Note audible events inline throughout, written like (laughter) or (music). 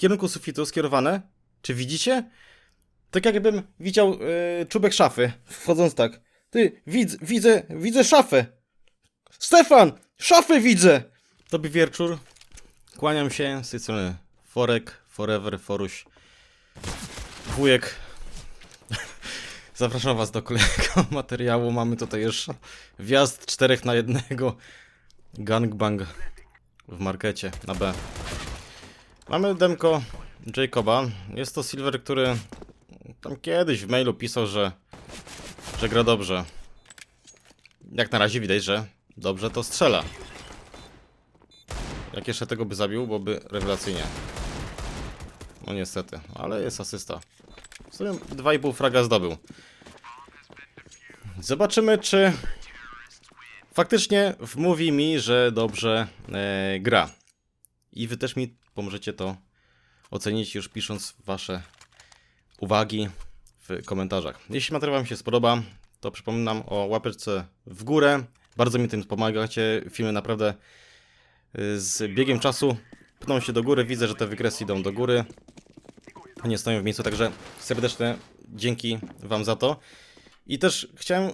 kierunku sufitu skierowane. Czy widzicie? Tak jakbym widział yy, czubek szafy, wchodząc tak. Ty, widz, widzę, widzę szafę. Stefan, szafę widzę! Tobie wieczór. Kłaniam się z tej strony. Forek, Forever, Foruś, Wujek. (laughs) Zapraszam was do kolejnego (laughs) materiału. Mamy tutaj już wjazd czterech na jednego. Gangbang w markecie na B. Mamy demko Jacoba. Jest to Silver, który tam kiedyś w mailu pisał, że, że gra dobrze. Jak na razie widać, że dobrze to strzela. Jak jeszcze tego by zabił, byłoby rewelacyjnie. No niestety, ale jest asysta. W sumie 2,5 fraga zdobył. Zobaczymy, czy faktycznie wmówi mi, że dobrze e, gra. I wy też mi pomożecie to ocenić, już pisząc wasze uwagi w komentarzach. Jeśli materiał wam się spodoba, to przypominam o łapeczce w górę. Bardzo mi tym pomagacie. Filmy naprawdę y, z biegiem czasu pną się do góry. Widzę, że te wykresy idą do góry. Nie stoją w miejscu, także serdeczne dzięki wam za to. I też chciałem y,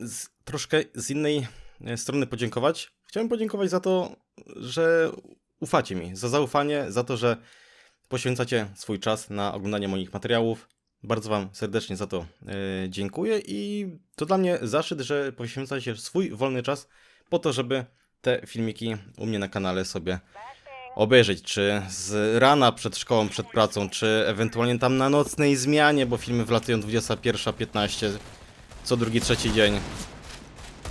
z, troszkę z innej y, strony podziękować. Chciałem podziękować za to, że ufacie mi, za zaufanie, za to, że poświęcacie swój czas na oglądanie moich materiałów. Bardzo Wam serdecznie za to e, dziękuję i to dla mnie zaszczyt, że poświęcacie swój wolny czas po to, żeby te filmiki u mnie na kanale sobie obejrzeć, czy z rana przed szkołą, przed pracą, czy ewentualnie tam na nocnej zmianie, bo filmy wlatują 21.15 co drugi, trzeci dzień.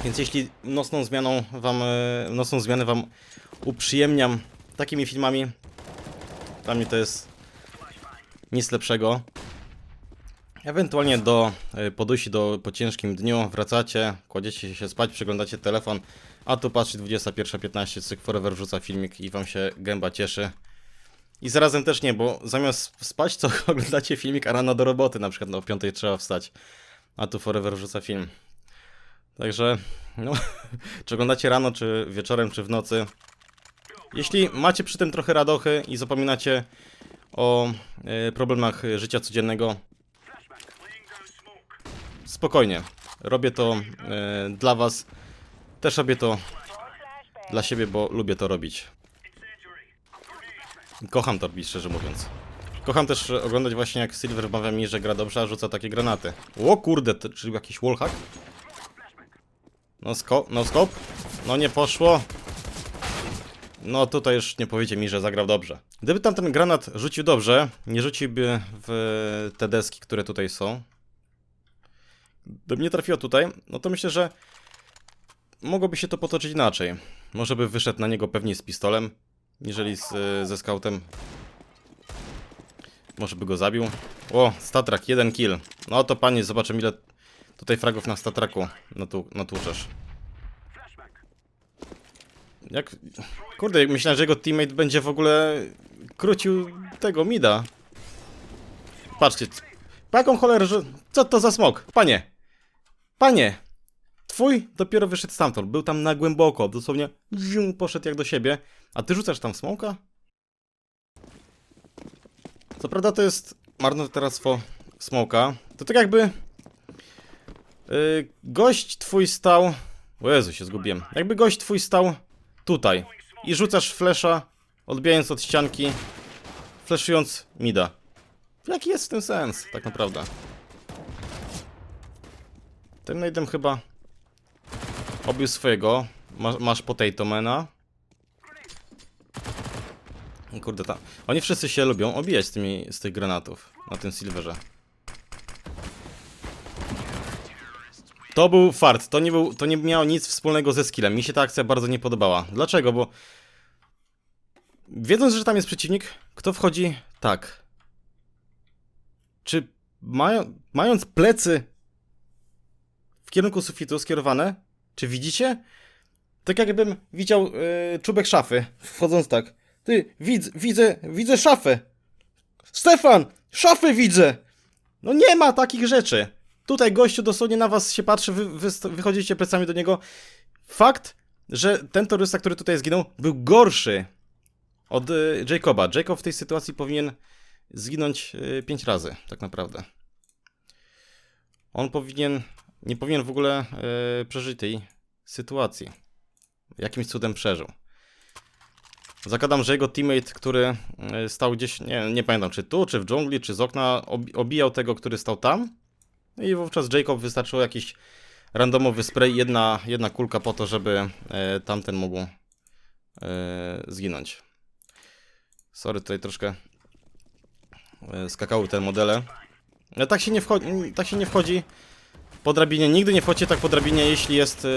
Więc jeśli nocną zmianą wam, e, nocną zmianę Wam uprzyjemniam takimi filmami, dla mnie to jest nic lepszego. Ewentualnie do y, podusi, do, po ciężkim dniu wracacie, kładziecie się spać, przeglądacie telefon, a tu patrzy 21.15, cyk Forever wrzuca filmik i wam się gęba cieszy. I zarazem też nie, bo zamiast spać, to (laughs) oglądacie filmik, a rano do roboty, na przykład no, o 5 trzeba wstać, a tu Forever wrzuca film. Także, no, (laughs) czy oglądacie rano, czy wieczorem, czy w nocy, jeśli macie przy tym trochę radochy i zapominacie o e, problemach życia codziennego, spokojnie. Robię to e, dla Was. Też robię to dla siebie, bo lubię to robić. Kocham to robić, szczerze mówiąc. Kocham też oglądać właśnie jak Silver wmawia mi, że gra dobrze, a rzuca takie granaty. O kurde, to, czy jakiś wallhack? No scope, no scope? No nie poszło. No tutaj już nie powiecie mi, że zagrał dobrze. Gdyby tam ten granat rzucił dobrze, nie rzuciłby w te deski, które tutaj są. Gdyby nie trafiło tutaj, no to myślę, że mogłoby się to potoczyć inaczej. Może by wyszedł na niego pewnie z pistolem, niżeli z, ze scoutem. Może by go zabił. O, statrak, jeden kill. No to panie, zobaczymy ile tutaj fragów na statraku natłuczesz. Jak... Kurde, myślałem, że jego teammate będzie w ogóle krócił tego mida. Patrzcie. Po jaką cholerę, że... Co to za smok? Panie! Panie! Twój dopiero wyszedł stamtąd. Był tam na głęboko. Dosłownie zium, poszedł jak do siebie. A ty rzucasz tam smoka? Co prawda to jest marnotrawstwo smoka. To tak jakby... Yy, gość twój stał... O Jezu, się zgubiłem. Jakby gość twój stał tutaj i rzucasz flesza, odbijając od ścianki, fleszując mida. Jaki jest w tym sens, tak naprawdę? Ten najdem chyba obił swojego. Masz, masz potato mana. Kurde, tam. Oni wszyscy się lubią obijać z, tymi, z tych granatów na tym silverze. To był fart, to nie, był, to nie miało nic wspólnego ze skillem. Mi się ta akcja bardzo nie podobała. Dlaczego? Bo wiedząc, że tam jest przeciwnik, kto wchodzi tak? Czy mają, mając plecy w kierunku sufitu skierowane, czy widzicie? Tak jakbym widział yy, czubek szafy, wchodząc tak. Ty, widz, widzę, widzę szafę. Stefan, szafę widzę. No nie ma takich rzeczy. Tutaj gościu dosłownie na was się patrzy, wy, wy wychodzicie plecami do niego. Fakt, że ten torysta, który tutaj zginął, był gorszy od y, Jacoba. Jacob w tej sytuacji powinien zginąć 5 razy, tak naprawdę. On powinien, nie powinien w ogóle y, przeżyć tej sytuacji. Jakimś cudem przeżył. Zakładam, że jego teammate, który y, stał gdzieś, nie, nie pamiętam czy tu, czy w dżungli, czy z okna, obi- obijał tego, który stał tam. I wówczas Jacob wystarczyło jakiś randomowy spray, jedna, jedna kulka po to, żeby e, tamten mógł e, zginąć. Sorry, tutaj troszkę e, skakały te modele. No, tak, się nie wchodzi, tak się nie wchodzi po drabinie. Nigdy nie wchodźcie tak po drabinie, jeśli jest e,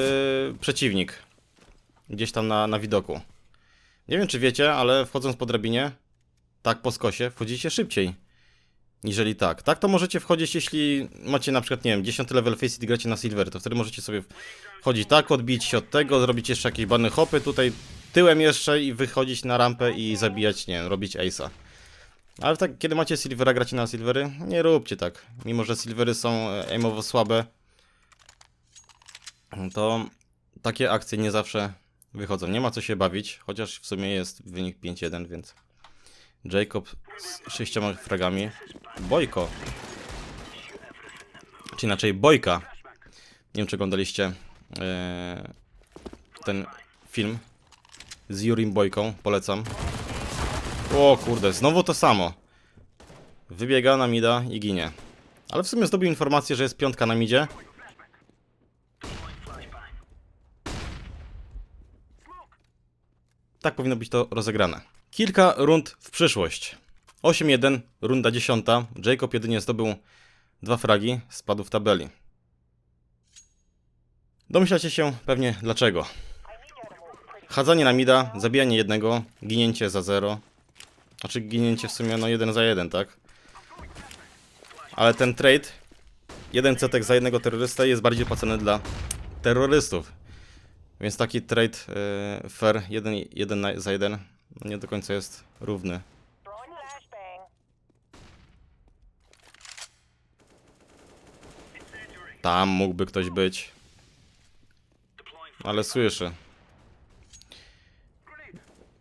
przeciwnik. Gdzieś tam na, na widoku. Nie wiem, czy wiecie, ale wchodząc po drabinie, tak po skosie, wchodzicie szybciej. Niżeli tak. Tak to możecie wchodzić, jeśli macie na przykład, nie wiem, 10 level face i gracie na silver, to wtedy możecie sobie wchodzić tak, odbić się od tego, zrobić jeszcze jakieś bany hopy, tutaj tyłem jeszcze i wychodzić na rampę i zabijać, nie wiem, robić ace'a. Ale tak, kiedy macie silvera, gracie na silvery, nie róbcie tak. Mimo, że silvery są e, aimowo słabe, to takie akcje nie zawsze wychodzą. Nie ma co się bawić, chociaż w sumie jest wynik 5-1, więc Jacob z sześcioma fragami. Bojko. Czy inaczej Bojka. Nie wiem, czy oglądaliście e, ten film z Jurim Bojką. Polecam. O kurde, znowu to samo. Wybiega na mida i ginie. Ale w sumie zdobył informację, że jest piątka na midzie. Tak powinno być to rozegrane. Kilka rund w przyszłość. 8-1, runda 10. Jacob jedynie zdobył dwa fragi, spadł w tabeli. Domyślacie się pewnie dlaczego. Chadzanie na mida, zabijanie jednego, ginięcie za 0. Znaczy ginięcie w sumie no 1 za 1, tak? Ale ten trade, jeden cetek za jednego terrorystę jest bardziej opłacony dla terrorystów. Więc taki trade e, fair, jeden, jeden za jeden, nie do końca jest równy. Tam mógłby ktoś być. Ale słyszę.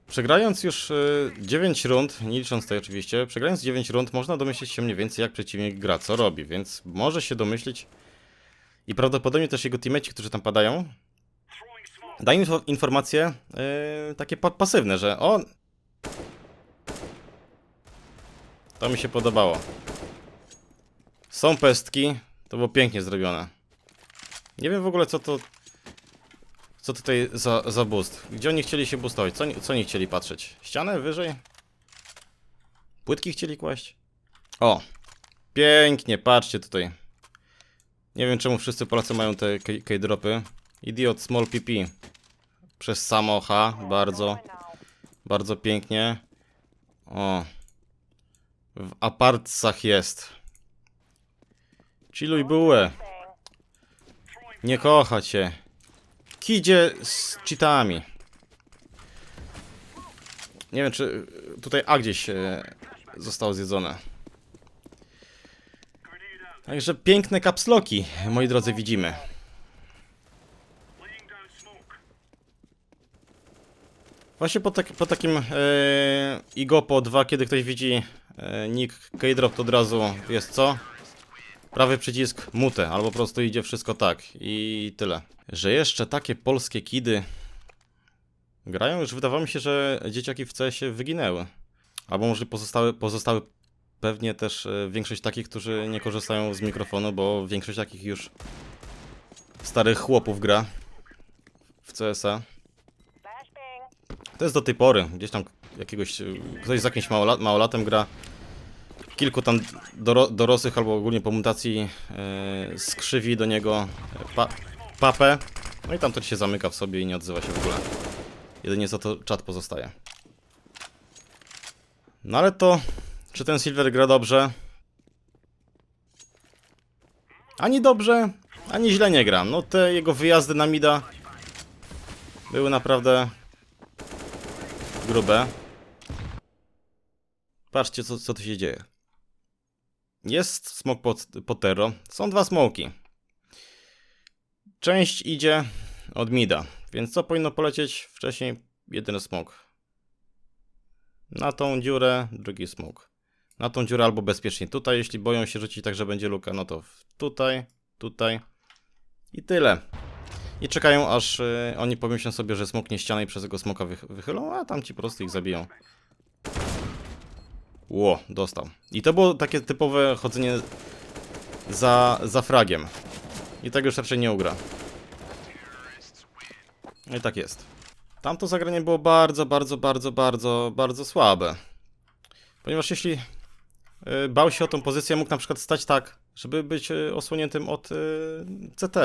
Przegrając już y, 9 rund, nie licząc tej oczywiście, przegrając 9 rund można domyślić się mniej więcej jak przeciwnik gra, co robi, więc może się domyślić i prawdopodobnie też jego teammates, którzy tam padają, dają info informacje y, takie pa pasywne, że o... To mi się podobało. Są pestki, to było pięknie zrobione. Nie wiem w ogóle co to... Co tutaj za, za boost? Gdzie oni chcieli się boostować? Co, co oni chcieli patrzeć? Ścianę wyżej? Płytki chcieli kłaść? O! Pięknie, patrzcie tutaj. Nie wiem czemu wszyscy Polacy mają te K- K-dropy. Idiot Small PP. Przez samo H, bardzo, bardzo pięknie. O. W apartcach jest. Chilluj bułę. Nie kocha cię. Kidzie z cheatami. Nie wiem, czy tutaj A gdzieś e, zostało zjedzone. Także piękne kapsloki, moi drodzy, widzimy. Właśnie po, tak, po takim e, Igopo 2, kiedy ktoś widzi e, nick K-Drop, to od razu jest co? Prawy przycisk mute, albo po prostu idzie wszystko tak i tyle. Że jeszcze takie polskie kidy grają, już wydawało mi się, że dzieciaki w CS-ie wyginęły. Albo może pozostały, pozostały pewnie też e, większość takich, którzy nie korzystają z mikrofonu, bo większość takich już starych chłopów gra w CS-a. To jest do tej pory. Gdzieś tam jakiegoś. y, Ktoś z jakimś małolat, małolatem gra. Kilku tam doro, dorosłych albo ogólnie po mutacji e, skrzywi do niego e, pa, papę. No i tam to się zamyka w sobie i nie odzywa się w ogóle. Jedynie za to czat pozostaje. No ale to. Czy ten Silver gra dobrze? Ani dobrze, ani źle nie gra. No te jego wyjazdy na mida były naprawdę grube. Patrzcie, co, co tu się dzieje. Jest smok pod, pod Tero. Są dwa smoki. Część idzie od mida, więc co powinno polecieć wcześniej? Jeden smok. Na tą dziurę, drugi smoke. Na tą dziurę albo bezpiecznie tutaj, jeśli boją się rzucić tak, że będzie luka, no to tutaj, tutaj i tyle. I czekają aż y, oni pomyślą sobie, że smoknie ścianę i przez tego smoka wych wychylą, a tam ci po prostu ich zabiją. Ło, dostał. I to było takie typowe chodzenie za, za fragiem. I tego już raczej nie ugra. I tak jest. Tamto zagranie było bardzo, bardzo, bardzo, bardzo, bardzo słabe. Ponieważ jeśli y, bał się o tą pozycję, mógł na przykład stać tak, żeby być y, osłoniętym od y, CT.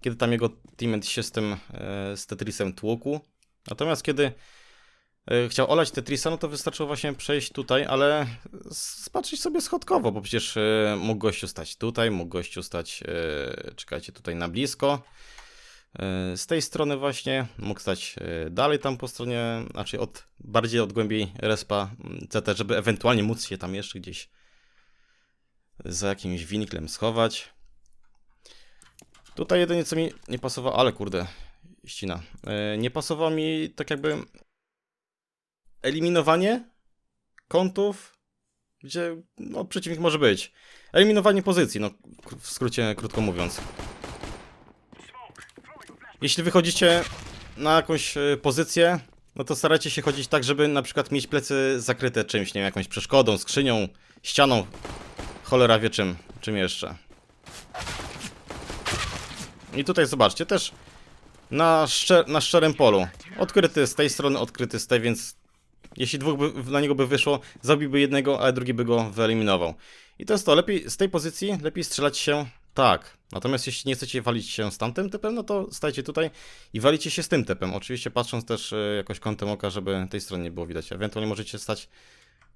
Kiedy tam jego teammate się z tym, y, z Tetrisem tłukł. Natomiast kiedy y, chciał olać Tetrisa, no to wystarczyło właśnie przejść tutaj, ale spatrzyć sobie schodkowo, bo przecież y, mógł gościu stać tutaj, mógł gościu stać, czekajcie, tutaj na blisko. Z tej strony właśnie mógł stać dalej tam po stronie, znaczy od, bardziej od głębiej respa CT, żeby ewentualnie móc się tam jeszcze gdzieś za jakimś winklem schować. Tutaj jedynie co mi nie pasowało, ale kurde, ścina. Y, Nie pasowało mi tak jakby eliminowanie kątów, gdzie no, przeciwnik może być. Eliminowanie pozycji, no w skrócie, krótko mówiąc. Jeśli wychodzicie na jakąś e, pozycję, no to starajcie się chodzić tak, żeby na przykład mieć plecy zakryte czymś, nie wiem, jakąś przeszkodą, skrzynią, ścianą, cholera wie czym, czym jeszcze. I tutaj zobaczcie, też na, szczer na szczerym polu. Odkryty z tej strony, odkryty z tej, więc jeśli dwóch by, na niego by wyszło, zabiłby jednego, ale drugi by go wyeliminował. I to jest to, lepiej z tej pozycji, lepiej strzelać się tak. Natomiast jeśli nie chcecie walić się z tamtym typem, no to stajcie tutaj i walicie się z tym typem. Oczywiście patrząc też e, jakoś kątem oka, żeby tej strony nie było widać. Ewentualnie możecie stać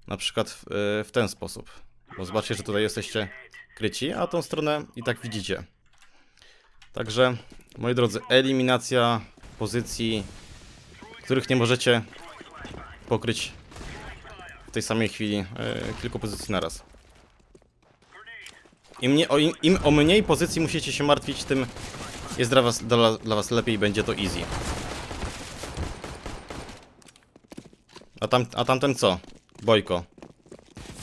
na przykład w, e, w ten sposób. Bo zobaczcie, że tutaj jesteście kryci, a tą stronę i tak widzicie. Także, moi drodzy, eliminacja pozycji, których nie możecie pokryć w tej samej chwili e, kilku pozycji naraz. Im, nie, o, im, Im o mniej pozycji musicie się martwić, tym jest dla was, dla, dla was lepiej i będzie to easy. A, tam, a tamten co? Bojko.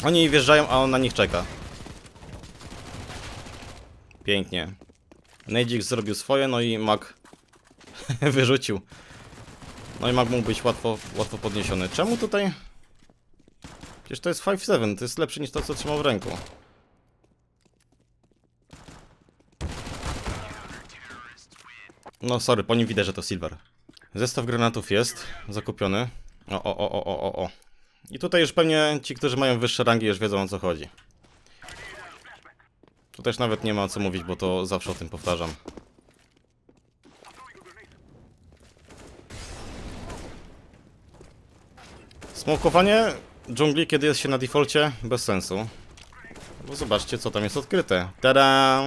Oni wjeżdżają, a on na nich czeka. Pięknie. Nejdzik zrobił swoje, no i Mag (laughs) wyrzucił. No i Mag mógł być łatwo, łatwo podniesiony. Czemu tutaj? Przecież to jest 5-7, to jest lepsze niż to, co trzymał w ręku. No sorry, po nim widać, że to Silver. Zestaw granatów jest zakupiony. O, o, o, o, o, o. I tutaj już pewnie ci, którzy mają wyższe rangi, już wiedzą o co chodzi. Tu też nawet nie ma co mówić, bo to zawsze o tym powtarzam. Smokowanie dżungli, kiedy jest się na defaulcie, bez sensu. Bo zobaczcie, co tam jest odkryte. Tada!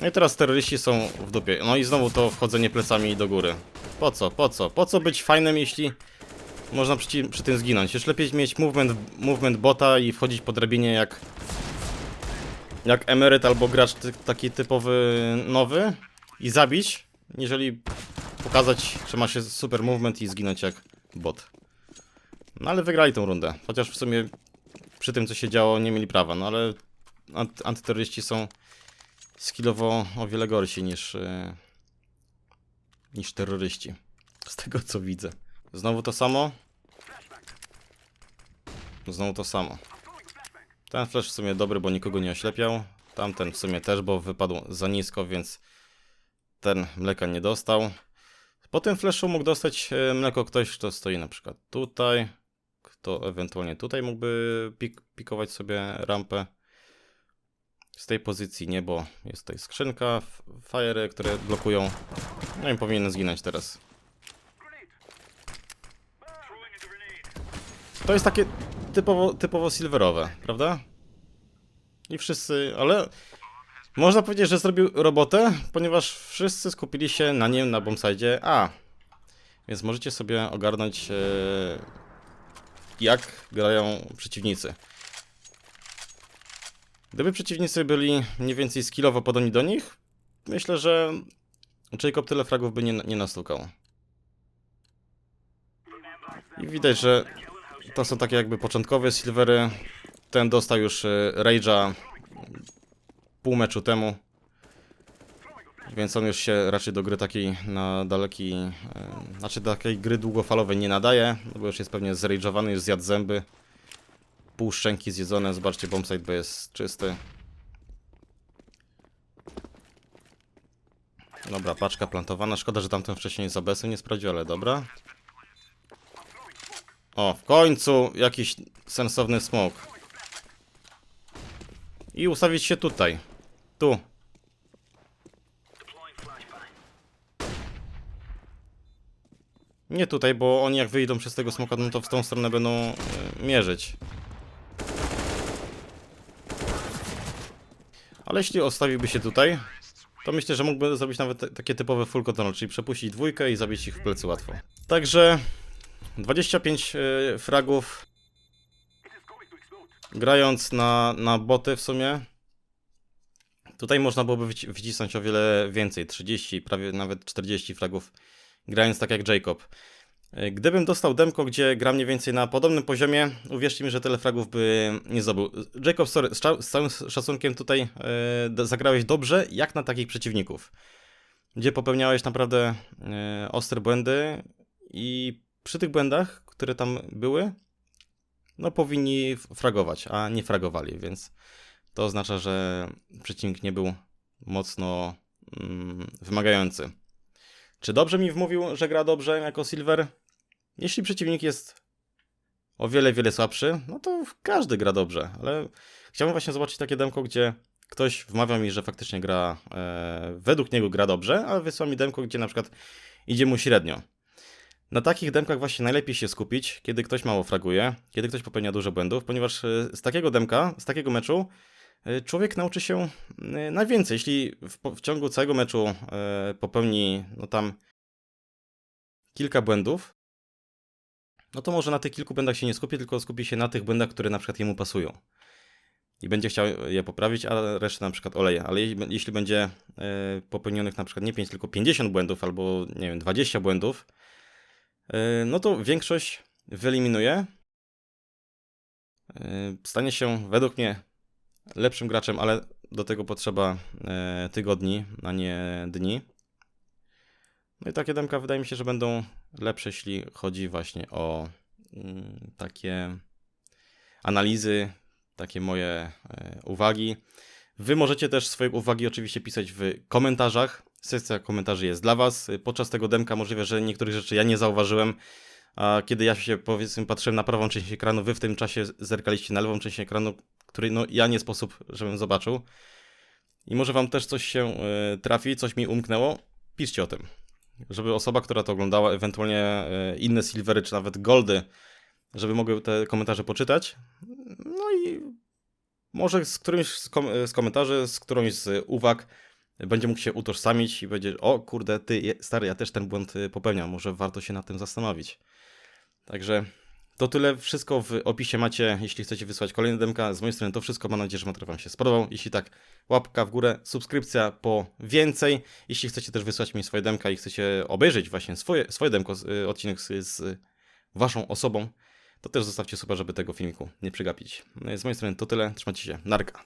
No i teraz terroryści są w dupie. No i znowu to wchodzenie plecami do góry. Po co? Po co? Po co być fajnym, jeśli można przy, przy tym zginąć? Już lepiej mieć movement, movement bota i wchodzić po drabinie jak jak emeryt albo gracz taki typowy nowy i zabić, niżeli pokazać, że ma się super movement i zginąć jak bot. No ale wygrali tą rundę. Chociaż w sumie przy tym, co się działo, nie mieli prawa. No ale ant antyterroryści są skillowo o wiele gorsi niż, yy, niż terroryści. Z tego co widzę. Znowu to samo? Znowu to samo. Ten flash w sumie dobry, bo nikogo nie oślepiał. Tamten w sumie też, bo wypadł za nisko, więc ten mleka nie dostał. Po tym flashu mógł dostać e, mleko ktoś, kto stoi na przykład tutaj. Kto ewentualnie tutaj mógłby pik pikować sobie rampę. Z tej pozycji nie, bo jest tutaj skrzynka, fajery, które blokują. No i powinien zginąć teraz. To jest takie typowo, typowo silverowe, prawda? I wszyscy, ale można powiedzieć, że zrobił robotę, ponieważ wszyscy skupili się na nim na bombside A. Więc możecie sobie ogarnąć, e, jak grają przeciwnicy. Gdyby przeciwnicy byli mniej więcej skillowo podobni do nich, myślę, że Jacob tyle fragów by nie, nie nastukał. I widać, że to są takie jakby początkowe silvery. Ten dostał już e, Rage'a pół meczu temu. Więc on już się raczej do gry takiej na daleki, e, znaczy do takiej gry długofalowej nie nadaje, no bo już jest pewnie zrage'owany, już zjadł zęby. Pół szczęki zjedzone, zobaczcie, bombsite bo jest czysty. Dobra, paczka plantowana, szkoda, że tamten wcześniej z ABS-u nie sprawdził, ale dobra. O, w końcu jakiś sensowny smoke. I ustawić się tutaj. Tu. Nie tutaj, bo oni jak wyjdą przez tego smoka, no to w tą stronę będą e, mierzyć. Ale jeśli ustawiłby się tutaj, to myślę, że mógłby zrobić nawet takie typowe full control, czyli przepuścić dwójkę i zabić ich w plecy łatwo. Także 25 e, fragów grając na, na boty w sumie. Tutaj można byłoby wyci- wycisnąć o wiele więcej, 30, prawie nawet 40 fragów, grając tak jak Jacob. E, Gdybym dostał demko, gdzie gra mniej więcej na podobnym poziomie, uwierzcie mi, że tyle fragów by nie zdobył. Jacob, sorry, z, całym szacunkiem tutaj d- zagrałeś dobrze, jak na takich przeciwników, gdzie popełniałeś naprawdę e, ostre błędy i przy tych błędach, które tam były, no powinni fragować, a nie fragowali, więc to oznacza, że przeciwnik nie był mocno mm, wymagający. Czy dobrze mi wmówił, że gra dobrze jako Silver? Jeśli przeciwnik jest o wiele, wiele słabszy, no to każdy gra dobrze, ale chciałbym właśnie zobaczyć takie demko, gdzie ktoś wmawia mi, że faktycznie gra, e, według niego gra dobrze, a wysła mi demko, gdzie na przykład idzie mu średnio. Na takich demkach właśnie najlepiej się skupić, kiedy ktoś mało fraguje, kiedy ktoś popełnia dużo błędów, ponieważ e, z takiego demka, z takiego meczu e, człowiek nauczy się e, najwięcej. Jeśli w, w ciągu całego meczu popełni no tam kilka błędów, no to może na tych kilku błędach się nie skupi, tylko skupi się na tych błędach, które na przykład jemu pasują. I będzie chciał je poprawić, a resztę na przykład oleje. Ale jeśli, będzie popełnionych na przykład nie 5, tylko 50 błędów, albo nie wiem, 20 błędów, no to większość wyeliminuje. E, Stanie się według mnie lepszym graczem, ale do tego potrzeba e, tygodni, a nie dni. No i takie demka wydaje mi się, że będą lepsze, jeśli chodzi właśnie o mm, takie analizy, takie moje uwagi. Wy możecie też swoje uwagi oczywiście pisać w komentarzach. Sekcja komentarzy jest dla Was. Podczas tego demka możliwe, że niektórych rzeczy ja nie zauważyłem. A kiedy ja się powiedzmy patrzyłem na prawą część ekranu, wy w tym czasie zerkaliście na lewą część ekranu, której no ja nie sposób, żebym zobaczył. I może wam też coś się e, trafi, coś mi umknęło. Piszcie o tym. Żeby osoba, która to oglądała, ewentualnie e, inne silvery, czy nawet goldy, żeby mogły te komentarze poczytać. No i może z którymś z, kom z komentarzy, z którąś z uwag będzie mógł się utożsamić i będzie, o kurde, ty stary, ja też ten błąd y, popełniam, może warto się nad tym zastanowić. Także to tyle, wszystko w opisie macie, jeśli chcecie wysłać kolejny demka. Z mojej strony to wszystko, mam nadzieję, że materiał Wam się spodobał. Jeśli tak, łapka w górę, subskrypcja po więcej. Jeśli chcecie też wysłać mi swoje demka i chcecie obejrzeć właśnie swoje, swoje demko, y, odcinek z, z Waszą osobą, to też zostawcie super, żeby tego filmiku nie przegapić. No Z mojej strony to tyle, trzymajcie się, narka.